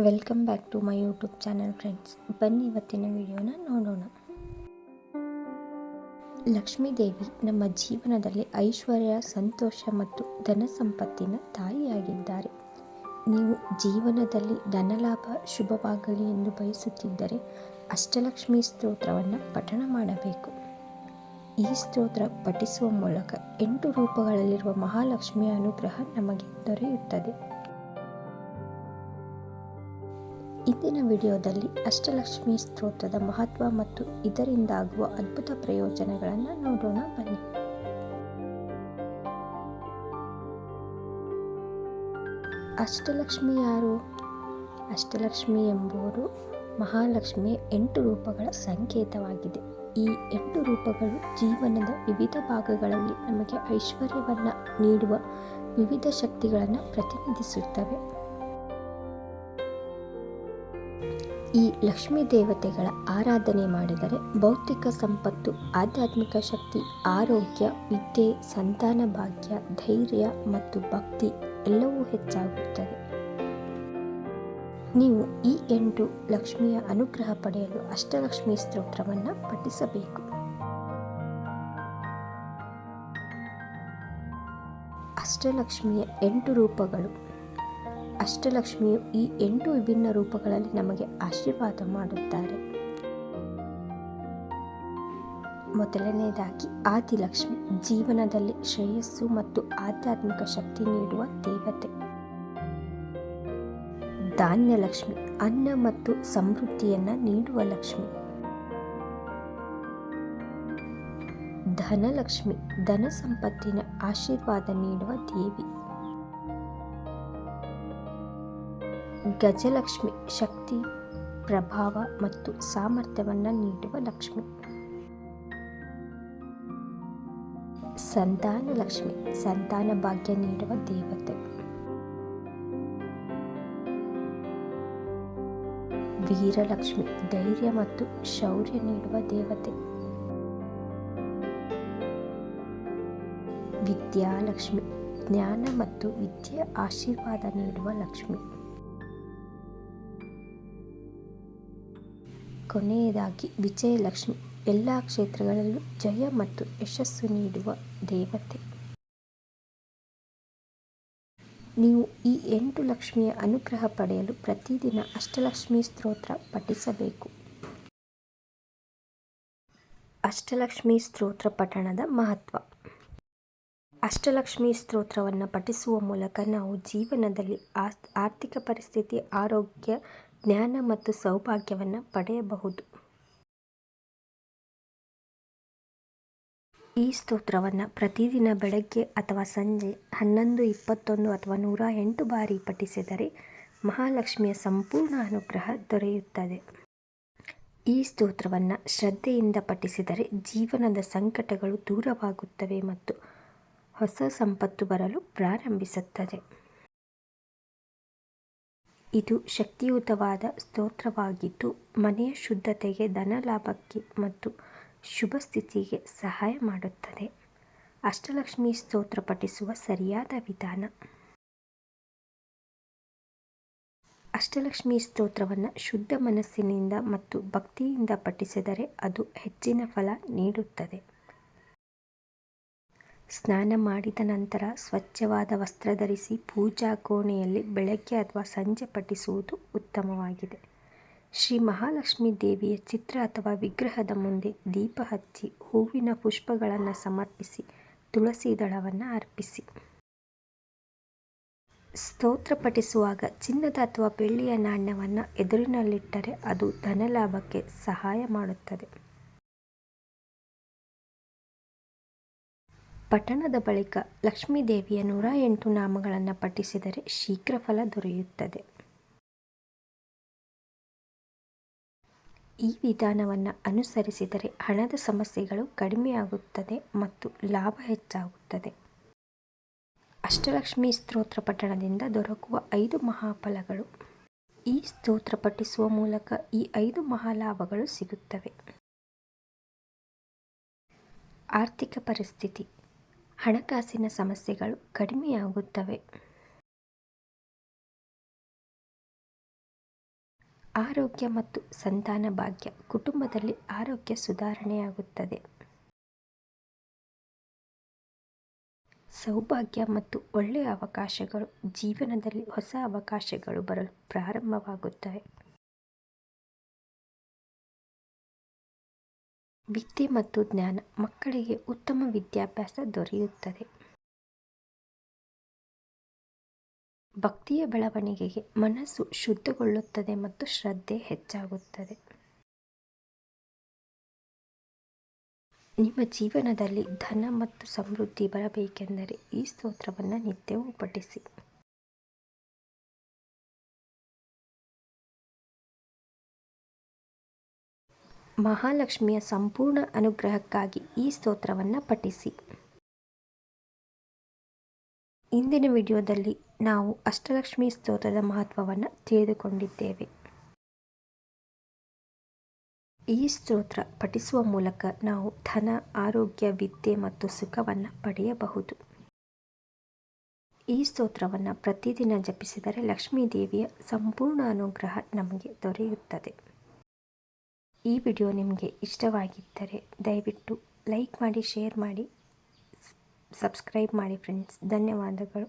Welcome back to my YouTube channel friends. ಬನ್ನಿ ಇವತ್ತಿನ ವಿಡಿಯೋನ ನೋಡೋಣ. ಲಕ್ಷ್ಮೀ ದೇವಿ ನಮ್ಮ ಜೀವನದಲ್ಲಿ ಐಶ್ವರ್ಯ, ಸಂತೋಷ ಮತ್ತು ಧನ ಸಂಪತ್ತಿನ ತಾಯಿಯಾಗಿದ್ದಾರೆ. ನೀವು ಜೀವನದಲ್ಲಿ ಧನಲಾಭ ಶುಭವಾಗಲಿ ಎಂದು ಬಯಸುತ್ತಿದ್ದರೆ ಅಷ್ಟಲಕ್ಷ್ಮಿ ಸ್ತೋತ್ರವನ್ನು ಪಠಣ ಮಾಡಬೇಕು. ಈ ಸ್ತೋತ್ರ ಪಠಿಸುವ ಮೂಲಕ ಎಂಟು ರೂಪಗಳಲ್ಲಿರುವ ಮಹಾಲಕ್ಷ್ಮಿಯ ಅನುಗ್ರಹ ನಮಗೆ ದೊರೆಯುತ್ತದೆ. ಇಂದಿನ ವಿಡಿಯೋದಲ್ಲಿ ಅಷ್ಟಲಕ್ಷ್ಮಿ ಸ್ತೋತ್ರದ ಮಹತ್ವ ಮತ್ತು ಇದರಿಂದಾಗುವ ಅದ್ಭುತ ಪ್ರಯೋಜನಗಳನ್ನು ನೋಡೋಣ, ಬನ್ನಿ. ಅಷ್ಟಲಕ್ಷ್ಮಿ ಯಾರು? ಅಷ್ಟಲಕ್ಷ್ಮಿ ಎಂಬುವರು ಮಹಾಲಕ್ಷ್ಮಿಯ ಎಂಟು ರೂಪಗಳ ಸಂಕೇತವಾಗಿದೆ. ಈ ಎಂಟು ರೂಪಗಳು ಜೀವನದ ವಿವಿಧ ಭಾಗಗಳಲ್ಲಿ ನಮಗೆ ಐಶ್ವರ್ಯವನ್ನು ನೀಡುವ ವಿವಿಧ ಶಕ್ತಿಗಳನ್ನು ಪ್ರತಿನಿಧಿಸುತ್ತವೆ. ಈ ಲಕ್ಷ್ಮೀ ದೇವತೆಗಳ ಆರಾಧನೆ ಮಾಡಿದರೆ ಭೌತಿಕ ಸಂಪತ್ತು, ಆಧ್ಯಾತ್ಮಿಕ ಶಕ್ತಿ, ಆರೋಗ್ಯ, ವಿದ್ಯೆ, ಸಂತಾನ ಭಾಗ್ಯ, ಧೈರ್ಯ ಮತ್ತು ಭಕ್ತಿ ಎಲ್ಲವೂ ಹೆಚ್ಚಾಗುತ್ತದೆ. ನೀವು ಈ ಎಂಟು ಲಕ್ಷ್ಮಿಯ ಅನುಗ್ರಹ ಪಡೆಯಲು ಅಷ್ಟಲಕ್ಷ್ಮಿ ಸ್ತೋತ್ರವನ್ನು ಪಠಿಸಬೇಕು. ಅಷ್ಟಲಕ್ಷ್ಮಿಯ ಎಂಟು ರೂಪಗಳು ಅಷ್ಟಲಕ್ಷ್ಮಿಯು ಈ ಎಂಟು ವಿಭಿನ್ನ ರೂಪಗಳಲ್ಲಿ ನಮಗೆ ಆಶೀರ್ವಾದ ಮಾಡುತ್ತಾರೆ. ಮೊದಲನೆಯದಾಗಿ ಆದಿಲಕ್ಷ್ಮಿ ಜೀವನದಲ್ಲಿ ಶ್ರೇಯಸ್ಸು ಮತ್ತು ಆಧ್ಯಾತ್ಮಿಕ ಶಕ್ತಿ ನೀಡುವ ದೇವತೆ. ಧಾನ್ಯಲಕ್ಷ್ಮಿ ಅನ್ನ ಮತ್ತು ಸಮೃದ್ಧಿಯನ್ನು ನೀಡುವ ಲಕ್ಷ್ಮಿ. ಧನಲಕ್ಷ್ಮಿ ಧನ ಸಂಪತ್ತಿನ ಆಶೀರ್ವಾದ ನೀಡುವ ದೇವಿ. ಗಜಲಕ್ಷ್ಮಿ ಶಕ್ತಿ, ಪ್ರಭಾವ ಮತ್ತು ಸಾಮರ್ಥ್ಯವನ್ನು ನೀಡುವ ಲಕ್ಷ್ಮಿ. ಸಂತಾನ ಲಕ್ಷ್ಮಿ, ಸಂತಾನ ಭಾಗ್ಯ ನೀಡುವ ದೇವತೆ. ವೀರಲಕ್ಷ್ಮಿ, ಧೈರ್ಯ ಮತ್ತು ಶೌರ್ಯ ನೀಡುವ ದೇವತೆ. ವಿದ್ಯಾಲಕ್ಷ್ಮಿ, ಜ್ಞಾನ ಮತ್ತು ವಿದ್ಯೆ ಆಶೀರ್ವಾದ ನೀಡುವ ಲಕ್ಷ್ಮಿ. ಕೊನೆಯದಾಗಿ ವಿಜಯಲಕ್ಷ್ಮಿ. ಎಲ್ಲ ಕ್ಷೇತ್ರಗಳಲ್ಲೂ ಜಯ ಮತ್ತು ಯಶಸ್ಸು ನೀಡುವ ದೇವತೆ. ನೀವು ಈ ಎಂಟು ಲಕ್ಷ್ಮಿಯ ಅನುಗ್ರಹ ಪಡೆಯಲು ಪ್ರತಿದಿನ ಅಷ್ಟಲಕ್ಷ್ಮಿ ಸ್ತೋತ್ರ ಪಠಿಸಬೇಕು. ಅಷ್ಟಲಕ್ಷ್ಮಿ ಸ್ತೋತ್ರ ಪಠಣದ ಮಹತ್ವ. ಅಷ್ಟಲಕ್ಷ್ಮಿ ಸ್ತೋತ್ರವನ್ನು ಪಠಿಸುವ ಮೂಲಕ ನಾವು ಜೀವನದಲ್ಲಿ ಆರ್ಥಿಕ ಪರಿಸ್ಥಿತಿ, ಆರೋಗ್ಯ ಜ್ಞಾನ ಮತ್ತು ಸೌಭಾಗ್ಯವನ್ನು ಪಡೆಯಬಹುದು. ಈ ಸ್ತೋತ್ರವನ್ನು ಪ್ರತಿದಿನ ಬೆಳಗ್ಗೆ ಅಥವಾ ಸಂಜೆ ಹನ್ನೊಂದು, ಇಪ್ಪತ್ತೊಂದು ಅಥವಾ ನೂರ ಎಂಟು ಬಾರಿ ಪಠಿಸಿದರೆ ಮಹಾಲಕ್ಷ್ಮಿಯ ಸಂಪೂರ್ಣ ಅನುಗ್ರಹ ದೊರೆಯುತ್ತದೆ. ಈ ಸ್ತೋತ್ರವನ್ನು ಶ್ರದ್ಧೆಯಿಂದ ಪಠಿಸಿದರೆ ಜೀವನದ ಸಂಕಟಗಳು ದೂರವಾಗುತ್ತವೆ ಮತ್ತು ಹೊಸ ಸಂಪತ್ತು ಬರಲು ಪ್ರಾರಂಭಿಸುತ್ತದೆ. ಇದು ಶಕ್ತಿಯುತವಾದ ಸ್ತೋತ್ರವಾಗಿದ್ದು, ಮನೆಯ ಶುದ್ಧತೆಗೆ, ಧನಲಾಭಕ್ಕೆ ಮತ್ತು ಶುಭ ಸ್ಥಿತಿಗೆ ಸಹಾಯ ಮಾಡುತ್ತದೆ. ಅಷ್ಟಲಕ್ಷ್ಮಿ ಸ್ತೋತ್ರ ಪಠಿಸುವ ಸರಿಯಾದ ವಿಧಾನ. ಅಷ್ಟಲಕ್ಷ್ಮಿ ಸ್ತೋತ್ರವನ್ನು ಶುದ್ಧ ಮನಸ್ಸಿನಿಂದ ಮತ್ತು ಭಕ್ತಿಯಿಂದ ಪಠಿಸಿದರೆ ಅದು ಹೆಚ್ಚಿನ ಫಲ ನೀಡುತ್ತದೆ. ಸ್ನಾನ ಮಾಡಿದ ನಂತರ ಸ್ವಚ್ಛವಾದ ವಸ್ತ್ರ ಧರಿಸಿ ಪೂಜಾ ಕೋಣೆಯಲ್ಲಿ ಬೆಳಗ್ಗೆ ಅಥವಾ ಸಂಜೆ ಪಠಿಸುವುದು ಉತ್ತಮವಾಗಿದೆ. ಶ್ರೀ ಮಹಾಲಕ್ಷ್ಮೀ ದೇವಿಯ ಚಿತ್ರ ಅಥವಾ ವಿಗ್ರಹದ ಮುಂದೆ ದೀಪ ಹಚ್ಚಿ ಹೂವಿನ ಪುಷ್ಪಗಳನ್ನು ಸಮರ್ಪಿಸಿ ತುಳಸಿ ದಳವನ್ನು ಅರ್ಪಿಸಿ. ಸ್ತೋತ್ರ ಪಠಿಸುವಾಗ ಚಿನ್ನದ ಅಥವಾ ಬೆಳ್ಳಿಯ ನಾಣ್ಯವನ್ನು ಎದುರಿನಲ್ಲಿಟ್ಟರೆ ಅದು ಧನಲಾಭಕ್ಕೆ ಸಹಾಯ ಮಾಡುತ್ತದೆ. ಪಠಣದ ಬಳಿಕ ಲಕ್ಷ್ಮೀದೇವಿಯ ನೂರ ಎಂಟು ನಾಮಗಳನ್ನು ಪಠಿಸಿದರೆ ಶೀಘ್ರ ಫಲ ದೊರೆಯುತ್ತದೆ. ಈ ವಿಧಾನವನ್ನು ಅನುಸರಿಸಿದರೆ ಹಣದ ಸಮಸ್ಯೆಗಳು ಕಡಿಮೆಯಾಗುತ್ತದೆ ಮತ್ತು ಲಾಭ ಹೆಚ್ಚಾಗುತ್ತದೆ. ಅಷ್ಟಲಕ್ಷ್ಮಿ ಸ್ತೋತ್ರ ಪಠಣದಿಂದ ದೊರಕುವ ಐದು ಮಹಾಫಲಗಳು. ಈ ಸ್ತೋತ್ರ ಪಠಿಸುವ ಮೂಲಕ ಈ ಐದು ಮಹಾಲಾಭಗಳು ಸಿಗುತ್ತವೆ. ಆರ್ಥಿಕ ಪರಿಸ್ಥಿತಿ. ಹಣಕಾಸಿನ ಸಮಸ್ಯೆಗಳು ಕಡಿಮೆಯಾಗುತ್ತವೆ. ಆರೋಗ್ಯ ಮತ್ತು ಸಂತಾನ ಭಾಗ್ಯ ಕುಟುಂಬದಲ್ಲಿ ಆರೋಗ್ಯ ಸುಧಾರಣೆಯಾಗುತ್ತದೆ. ಸೌಭಾಗ್ಯ ಮತ್ತು ಒಳ್ಳೆಯ ಅವಕಾಶಗಳು ಜೀವನದಲ್ಲಿ ಹೊಸ ಅವಕಾಶಗಳು ಬರಲು ಪ್ರಾರಂಭವಾಗುತ್ತವೆ. ವಿದ್ಯೆ ಮತ್ತು ಜ್ಞಾನ ಮಕ್ಕಳಿಗೆ ಉತ್ತಮ ವಿದ್ಯಾಭ್ಯಾಸ ದೊರೆಯುತ್ತದೆ. ಭಕ್ತಿಯ ಬೆಳವಣಿಗೆಗೆ ಮನಸ್ಸು ಶುದ್ಧಗೊಳ್ಳುತ್ತದೆ ಮತ್ತು ಶ್ರದ್ಧೆ ಹೆಚ್ಚಾಗುತ್ತದೆ. ನಿಮ್ಮ ಜೀವನದಲ್ಲಿ ಧನ ಮತ್ತು ಸಮೃದ್ಧಿ ಬರಬೇಕೆಂದರೆ ಈ ಸ್ತೋತ್ರವನ್ನು ನಿತ್ಯವೂ ಪಠಿಸಿ. ಮಹಾಲಕ್ಷ್ಮಿಯ ಸಂಪೂರ್ಣ ಅನುಗ್ರಹಕ್ಕಾಗಿ ಈ ಸ್ತೋತ್ರವನ್ನು ಪಠಿಸಿ. ಇಂದಿನ ವಿಡಿಯೋದಲ್ಲಿ ನಾವು ಅಷ್ಟಲಕ್ಷ್ಮಿ ಸ್ತೋತ್ರದ ಮಹತ್ವವನ್ನು ತಿಳಿದುಕೊಂಡಿದ್ದೇವೆ. ಈ ಸ್ತೋತ್ರ ಪಠಿಸುವ ಮೂಲಕ ನಾವು ಧನ, ಆರೋಗ್ಯ, ವಿದ್ಯೆ ಮತ್ತು ಸುಖವನ್ನು ಪಡೆಯಬಹುದು. ಈ ಸ್ತೋತ್ರವನ್ನು ಪ್ರತಿದಿನ ಜಪಿಸಿದರೆ ಲಕ್ಷ್ಮೀದೇವಿಯ ಸಂಪೂರ್ಣ ಅನುಗ್ರಹ ನಮಗೆ ದೊರೆಯುತ್ತದೆ. ಈ ವಿಡಿಯೋ ನಿಮಗೆ ಇಷ್ಟವಾಗಿದ್ದರೆ ದಯವಿಟ್ಟು ಲೈಕ್ ಮಾಡಿ ಶೇರ್ ಮಾಡಿ ಸಬ್ಸ್ಕ್ರೈಬ್ ಮಾಡಿ ಫ್ರೆಂಡ್ಸ್ ಧನ್ಯವಾದಗಳು.